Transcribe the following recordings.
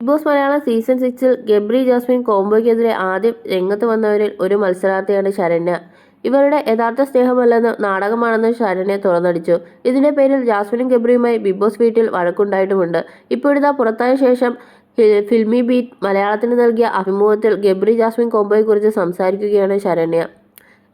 Big boss Malayalam season സിക്സിൽ Gabri Jasmine കോംബോയ്ക്കെതിരെ ആദ്യം രംഗത്ത് വന്നവരിൽ ഒരു മത്സരാർത്ഥിയാണ് ശരണ്യ. ഇവരുടെ യഥാർത്ഥ സ്നേഹമല്ലെന്ന് നാടകമാണെന്ന് ശരണ്യ തുറന്നടിച്ചു. ഇതിന്റെ പേരിൽ ജാസ്മിനും ഗബ്രിയുമായി ബിഗ് ബോസ് വീട്ടിൽ വഴക്കുണ്ടായിട്ടുമുണ്ട്. ഇപ്പോഴിതാ പുറത്തായ ശേഷം ഫിൽമി ബീറ്റ് മലയാളത്തിന് നൽകിയ അഭിമുഖത്തിൽ ഗബ്രി ജാസ്മിൻ കോംബോയെക്കുറിച്ച് സംസാരിക്കുകയാണ് ശരണ്യ.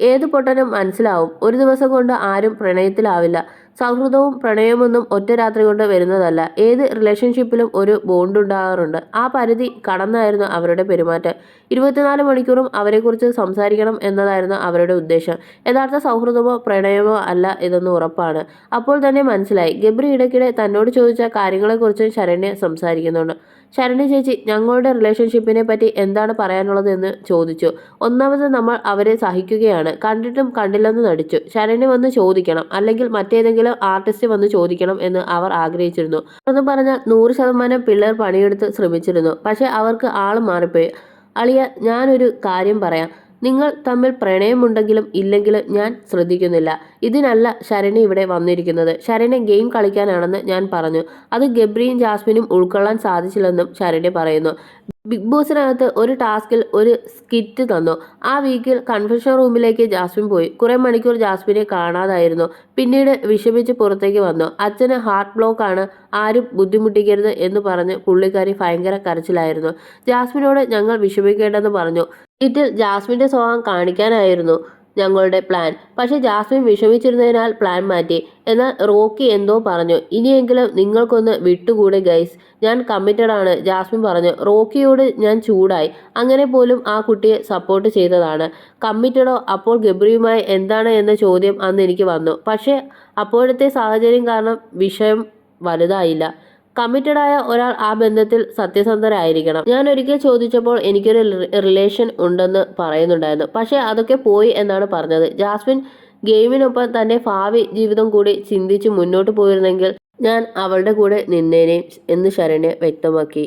ഏത് പൊട്ടനും മനസ്സിലാവും. ഒരു ദിവസം കൊണ്ട് ആരും പ്രണയത്തിലാവില്ല. സൗഹൃദവും പ്രണയമൊന്നും ഒറ്റ രാത്രി കൊണ്ട് വരുന്നതല്ല. ഏത് റിലേഷൻഷിപ്പിലും ഒരു ബോണ്ട് ഉണ്ടാകാറുണ്ട്. ആ പരിധി കടന്നായിരുന്നു അവരുടെ പെരുമാറ്റം. ഇരുപത്തിനാല് മണിക്കൂറും അവരെക്കുറിച്ച് സംസാരിക്കണം എന്നതായിരുന്നു അവരുടെ ഉദ്ദേശം. യഥാർത്ഥ സൗഹൃദമോ പ്രണയമോ അല്ല ഇതെന്ന് ഉറപ്പാണ്. അപ്പോൾ തന്നെ മനസ്സിലായി. ഗബ്രി ഇടയ്ക്കിടെ തന്നോട് ചോദിച്ച കാര്യങ്ങളെക്കുറിച്ച് ശരണ്യ സംസാരിക്കുന്നുണ്ട്. ശരണ്യ ചേച്ചി ഞങ്ങളുടെ റിലേഷൻഷിപ്പിനെ പറ്റി എന്താണ് പറയാനുള്ളത് എന്ന് ചോദിച്ചു. ഒന്നാമത് നമ്മൾ അവരെ സഹിക്കുകയാണ്. കണ്ടിട്ടും കണ്ടില്ലെന്ന് നടിച്ചു. ശരണ്യ വന്ന് ചോദിക്കണം. അല്ലെങ്കിൽ മറ്റേതെങ്കിലും ആർട്ടിസ്റ്റ് വന്ന് ചോദിക്കണം എന്ന് അവർ ആഗ്രഹിച്ചിരുന്നു. എന്ന് പറഞ്ഞാൽ നൂറ് ശതമാനം പിള്ളേർ പണിയെടുത്ത് ശ്രമിച്ചിരുന്നു. പക്ഷേ അവർക്ക് ആൾ മാറിപ്പോയി. അളിയ ഞാനൊരു കാര്യം പറയാം. നിങ്ങൾ തമ്മിൽ പ്രണയമുണ്ടെങ്കിലും ഇല്ലെങ്കിലും ഞാൻ ശ്രദ്ധിക്കുന്നില്ല. ഇതിനല്ല ശരണി ഇവിടെ വന്നിരിക്കുന്നത്. ശരണി ഗെയിം കളിക്കാനാണെന്ന് ഞാൻ പറഞ്ഞു. അത് ഗബ്രിയും ജാസ്മിനും ഉൾക്കൊള്ളാൻ സാധിച്ചില്ലെന്നും ശരണി പറയുന്നു. ബിഗ് ബോസിനകത്ത് ഒരു ടാസ്കിൽ ഒരു സ്കിറ്റ് തന്നു. ആ വീക്കിൽ കൺഫെഷൻ റൂമിലേക്ക് ജാസ്മിൻ പോയി. കുറേ മണിക്കൂർ ജാസ്മിനെ കാണാതായിരുന്നു. പിന്നീട് വിഷമിച്ച് പുറത്തേക്ക് വന്നു. അച്ഛന് ഹാർട്ട് ബ്ലോക്ക് ആണ്. ആരും ബുദ്ധിമുട്ടിക്കരുത് എന്ന് പറഞ്ഞ് പുള്ളിക്കാരി ഭയങ്കര കരച്ചിലായിരുന്നു. ജാസ്മിനോട് ഞങ്ങൾ വിഷമിക്കേണ്ടെന്ന് പറഞ്ഞു. വീട്ടിൽ ജാസ്മിന്റെ സ്വഭാവം കാണിക്കാനായിരുന്നു. ഞങ്ങളുടെ പ്ലാൻ പക്ഷേ ജാസ്മിൻ വിഷമിച്ചിരുന്നതിനാൽ പ്ലാൻ മാറ്റി. എന്നാൽ റോക്കി എന്തോ പറഞ്ഞു. ഇനിയെങ്കിലും നിങ്ങൾക്കൊന്ന് വിട്ടുകൂടെ ഗൈസ് ഞാൻ കമ്മിറ്റഡ് ആണ് ജാസ്മിൻ പറഞ്ഞു. റോക്കിയോട് ഞാൻ ചൂടായി. അങ്ങനെ പോലും ആ കുട്ടിയെ സപ്പോർട്ട് ചെയ്തതാണ്. കമ്മിറ്റഡോ അപ്പോൾ ഗബ്രിയുമായി എന്താണ് എന്ന ചോദ്യം അന്ന് എനിക്ക് വന്നു. പക്ഷേ അപ്പോഴത്തെ സാഹചര്യം കാരണം വിഷയം വലുതായില്ല. കമ്മിറ്റഡ് ആയ ഒരാൾ ആ ബന്ധത്തിൽ സത്യസന്ധരായിരിക്കണം ഞാൻ ഒരിക്കൽ ചോദിച്ചപ്പോൾ എനിക്കൊരു റിലേഷൻ ഉണ്ടെന്ന് പറയുന്നുണ്ടായിരുന്നു. പക്ഷേ അതൊക്കെ പോയി എന്നാണ് പറഞ്ഞത്. ജാസ്മിൻ ഗെയിമിനൊപ്പം തന്റെ ഭാവി ജീവിതം കൂടി ചിന്തിച്ച് മുന്നോട്ട് പോയിരുന്നെങ്കിൽ ഞാൻ അവളുടെ കൂടെ നിന്നേനെ എന്ന് ശരണ്യ വ്യക്തമാക്കി.